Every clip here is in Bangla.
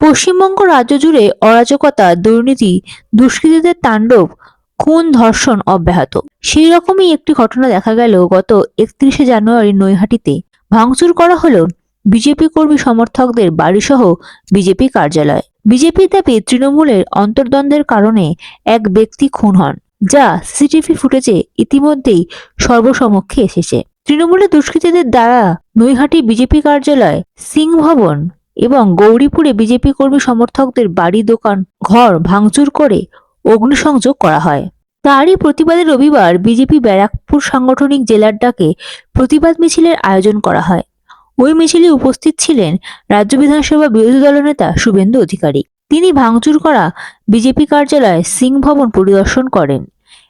পশ্চিমবঙ্গ রাজ্য জুড়ে অরাজকতা, দুর্নীতি, দুষ্কৃতীদের তাণ্ডব, খুন, ধর্ষণ অব্যাহত। সেই রকমই একটি ঘটনা দেখা গেল গত একত্রিশে জানুয়ারি নৈহাটিতে। ভাঙচুর করা হলো বিজেপি কর্মী সমর্থকদের বাড়িসহ বিজেপি কার্যালয়। বিজেপির দাবি তৃণমূলের অন্তর্দ্বন্দ্বের কারণে এক ব্যক্তি খুন হন, যা সিসিটিভি ফুটেজে ইতিমধ্যেই সর্বসমক্ষে এসেছে। তৃণমূলের দুষ্কৃতীদের দ্বারা নৈহাটি বিজেপি কার্যালয় সিং ভবন এবং গৌরীপুরে বিজেপি কর্মী সমর্থকদের বাড়ি, দোকান, ঘর ভাঙচুর করে অগ্নিসংযোগ করা হয়। তারই প্রতিবাদে রবিবার বিজেপি ব্যারাকপুর সাংগঠনিক জেলার ডাকে প্রতিবাদ মিছিলের আয়োজন করা হয়। ওই মিছিলে উপস্থিত ছিলেন রাজ্য বিধানসভা বিরোধী দলনেতা শুভেন্দু অধিকারী। তিনি ভাঙচুর করা বিজেপি কার্যালয় সিং ভবন পরিদর্শন করেন।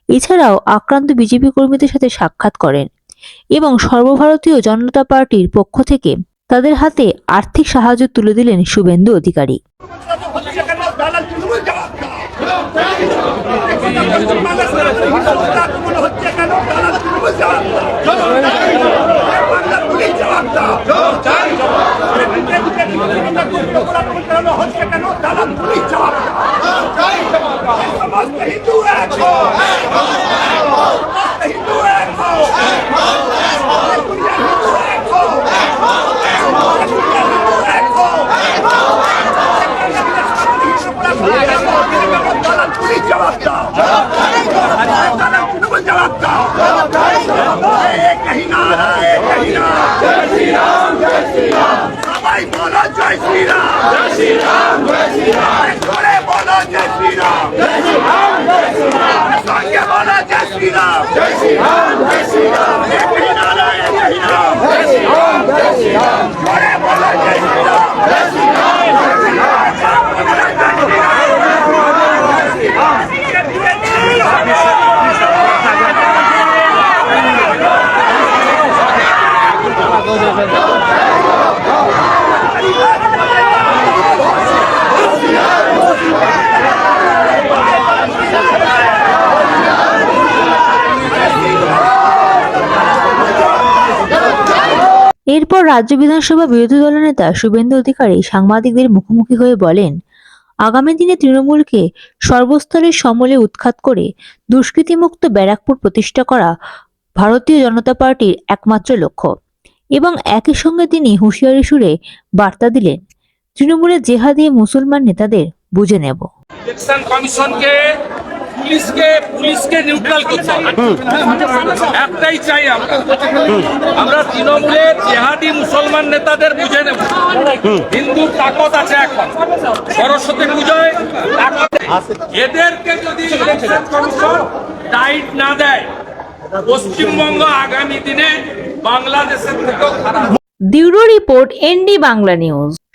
এছাড়াও আক্রান্ত বিজেপি কর্মীদের সাথে সাক্ষাৎ করেন এবং সর্বভারতীয় জনতা পার্টির পক্ষ থেকে তাদের হাতে আর্থিক সাহায্য তুলে দিলেন শুভেন্দু অধিকারী হচ্ছে কেন দালাল তৃণমূল দালাল পুলিশ জবাব দাও দালাল তৃণমূল জবাব দাও এক হি নারা এক হি সবাই বলো জয় শ্রীরাম জয় শ্রীরাম জয় শ্রীরাম করে বলো জয় শ্রীরাম জয় শ্রীরাম জয় শ্রীরাম সঙ্গে বলো জয় শ্রীরাম জয় শ্রীরাম জয় শ্রীরাম। এরপর রাজ্য বিধানসভা বিরোধী দলের নেতা শুভেন্দু অধিকারী সাংবাদিকদের মুখোমুখি হয়ে বলেন, আগামী দিনে তৃণমূলকে সর্বস্তরের সমলে উৎখাত করে দুষ্কৃতিমুক্ত ব্যারাকপুর প্রতিষ্ঠা করা ভারতীয় জনতা পার্টির একমাত্র লক্ষ্য। এবং একই সঙ্গে তিনি হুঁশিয়ারি সুরে বার্তা দিলেন, তৃণমূলের জেহাদি মুসলমান নেতাদের বুঝে নেব। ইলেকশন কমিশনকে পুলিশকে পুলিশকে নিউট্রাল করতে হবে। একটাই চাই আমরা। আমরা তৃণমূলের জেহাদি মুসলমান নেতাদের বুঝে নেব। হিন্দু তাকত আছে এখন। সরস্বতী পুজোয় এদেরকে যদি ইলেকশন কমিশন টাইট না দেয় পশ্চিমবঙ্গ আগামী দিনে বাংলাদেশের থেকেও খারাপ। Bureau report ND Bangla news.